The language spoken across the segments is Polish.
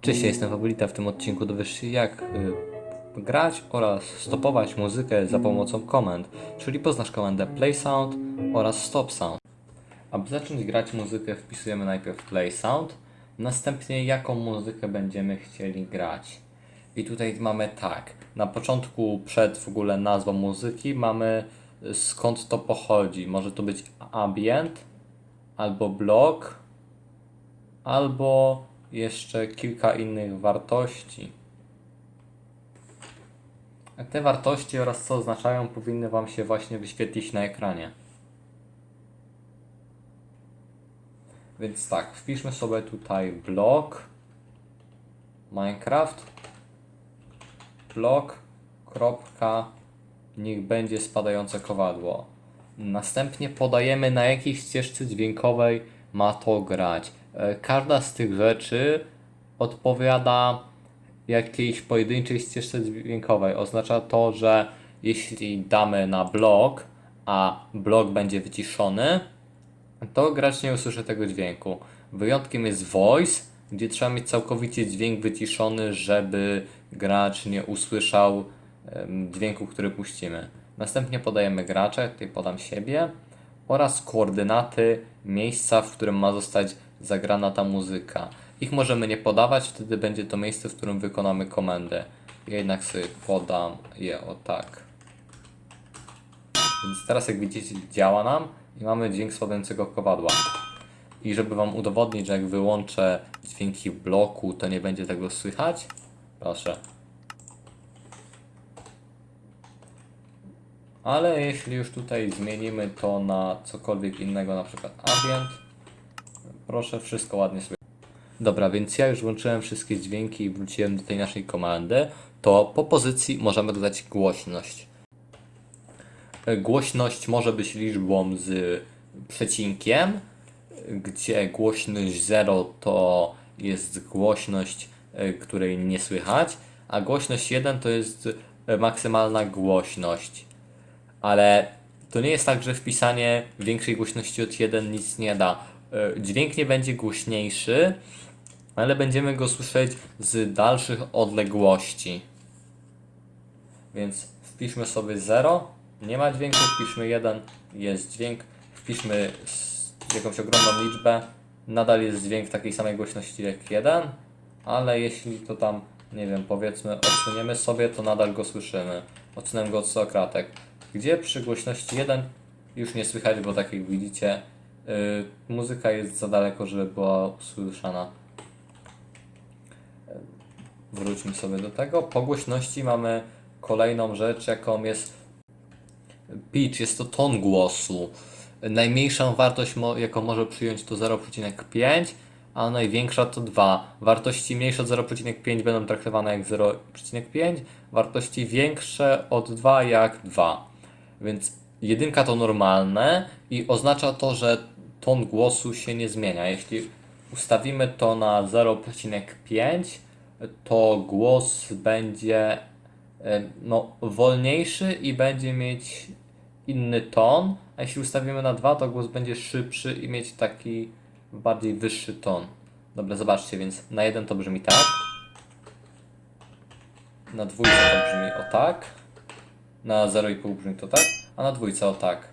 Cześć, ja jestem Fabulita. W tym odcinku dowiesz się jak y, grać oraz stopować muzykę za pomocą komend, czyli poznasz komendę play sound oraz stop sound. Aby zacząć grać muzykę wpisujemy najpierw play sound, następnie jaką muzykę będziemy chcieli grać. I tutaj mamy tak, na początku przed w ogóle nazwą muzyki mamy y, skąd to pochodzi. Może to być ambient, albo blog, albo jeszcze kilka innych wartości. Te wartości oraz co oznaczają powinny Wam się właśnie wyświetlić na ekranie. Więc tak, wpiszmy sobie tutaj blog Minecraft blog kropka niech będzie spadające kowadło. Następnie podajemy na jakiej ścieżce dźwiękowej ma to grać. E, Każda z tych rzeczy odpowiada jakiejś pojedynczej ścieżce dźwiękowej. Oznacza to, że jeśli damy na blok, a blok będzie wyciszony, to gracz nie usłyszy tego dźwięku. Wyjątkiem jest voice, gdzie trzeba mieć całkowicie dźwięk wyciszony, żeby gracz nie usłyszał dźwięku, który puścimy. Następnie podajemy gracza, tutaj podam siebie, oraz koordynaty miejsca, w którym ma zostać zagrana ta muzyka. Ich możemy nie podawać, wtedy będzie to miejsce, w którym wykonamy komendę. Ja jednak sobie podam je o tak. Więc teraz jak widzicie działa nam i mamy dźwięk spadającego kowadła. I żeby Wam udowodnić, że jak wyłączę dźwięki bloku, to nie będzie tego słychać, proszę. Ale jeśli już tutaj zmienimy to na cokolwiek innego, na przykład ambient, proszę wszystko ładnie słychać. Dobra, więc ja już włączyłem wszystkie dźwięki i wróciłem do tej naszej komandy, to po pozycji możemy dodać głośność. E, Głośność może być liczbą z przecinkiem, gdzie głośność 0 to jest głośność, e, której nie słychać, a głośność 1 to jest e, maksymalna głośność. Ale to nie jest tak, że wpisanie większej głośności od 1 nic nie da. E, Dźwięk nie będzie głośniejszy, ale będziemy go słyszeć z dalszych odległości. Więc wpiszmy sobie 0, nie ma dźwięku, wpiszmy 1, jest dźwięk, wpiszmy jakąś ogromną liczbę, nadal jest dźwięk takiej samej głośności jak 1, ale jeśli to tam, nie wiem, powiedzmy odsuniemy sobie, to nadal go słyszymy. Odsunę go od 100 kratek. Gdzie przy głośności 1 już nie słychać, bo tak jak widzicie, yy, muzyka jest za daleko, żeby była usłyszana. Wróćmy sobie do tego. Po głośności mamy kolejną rzecz, jaką jest pitch, jest to ton głosu. Najmniejszą wartość, jaką może przyjąć to 0,5, a największa to 2. Wartości mniejsze od 0,5 będą traktowane jak 0,5, wartości większe od 2 jak 2. Więc jedynka to normalne i oznacza to, że ton głosu się nie zmienia. Jeśli ustawimy to na 0,5, to głos będzie no, wolniejszy i będzie mieć inny ton, a jeśli ustawimy na 2, to głos będzie szybszy i mieć taki bardziej wyższy ton. Dobra, zobaczcie, więc na 1 to brzmi tak. Na dwójce to brzmi o tak. Na 0,5 brzmi to tak, a na dwójce o tak.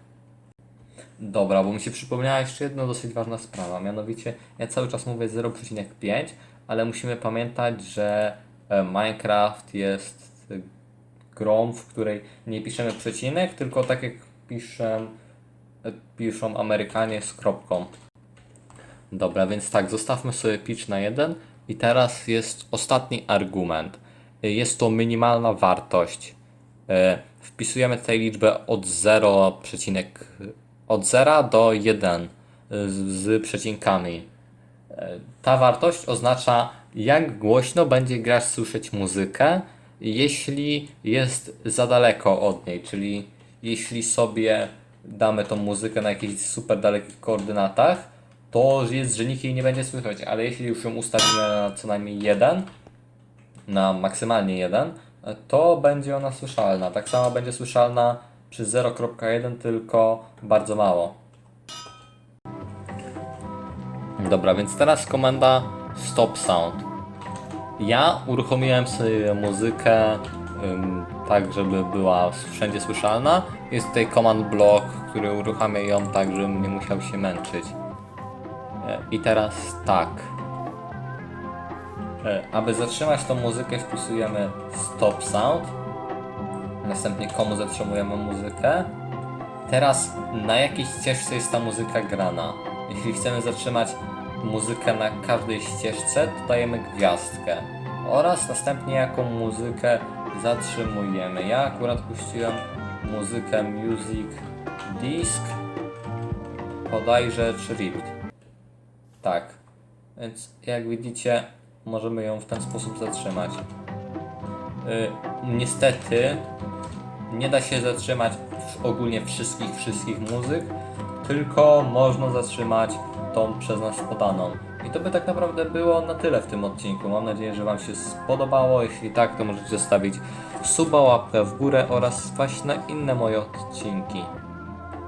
Dobra, bo mi się przypomniała jeszcze jedna dosyć ważna sprawa, mianowicie ja cały czas mówię 0,5, ale musimy pamiętać, że e, Minecraft jest e, grą, w której nie piszemy przecinek, tylko tak jak piszę, e, piszą Amerykanie z kropką. Dobra, więc tak, zostawmy sobie pitch na 1 i teraz jest ostatni argument. Jest to minimalna wartość. Wpisujemy tutaj liczbę od 0, przecinek, od 0 do 1 z, przecinkami. E, Ta wartość oznacza, jak głośno będzie gracz słyszeć muzykę, jeśli jest za daleko od niej, czyli jeśli sobie damy tą muzykę na jakichś super dalekich koordynatach, to jest, że nikt jej nie będzie słychać, ale jeśli już ją ustawimy na co najmniej 1, na maksymalnie 1, to będzie ona słyszalna. Tak samo będzie słyszalna przy 0.1, tylko bardzo mało. Dobra, więc teraz komenda stop sound. Ja uruchomiłem sobie muzykę ym, tak, żeby była wszędzie słyszalna. Jest tutaj command block, który uruchamia ją tak, żebym nie musiał się męczyć. E, I teraz tak. E, Aby zatrzymać tą muzykę wpisujemy stop sound. Następnie komu zatrzymujemy muzykę. Teraz na jakiej ścieżce jest ta muzyka grana. Jeśli chcemy zatrzymać muzykę na każdej ścieżce, to dajemy gwiazdkę. Oraz następnie jaką muzykę zatrzymujemy. Ja akurat puściłem muzykę Music Disc bodajże Tripped. Tak. Więc jak widzicie, możemy ją w ten sposób zatrzymać. Y, niestety nie da się zatrzymać ogólnie wszystkich, wszystkich muzyk, tylko można zatrzymać tą przez nas podaną. I to by tak naprawdę było na tyle w tym odcinku. Mam nadzieję, że Wam się spodobało. Jeśli tak, to możecie zostawić suba, łapkę w górę oraz wpaść na inne moje odcinki.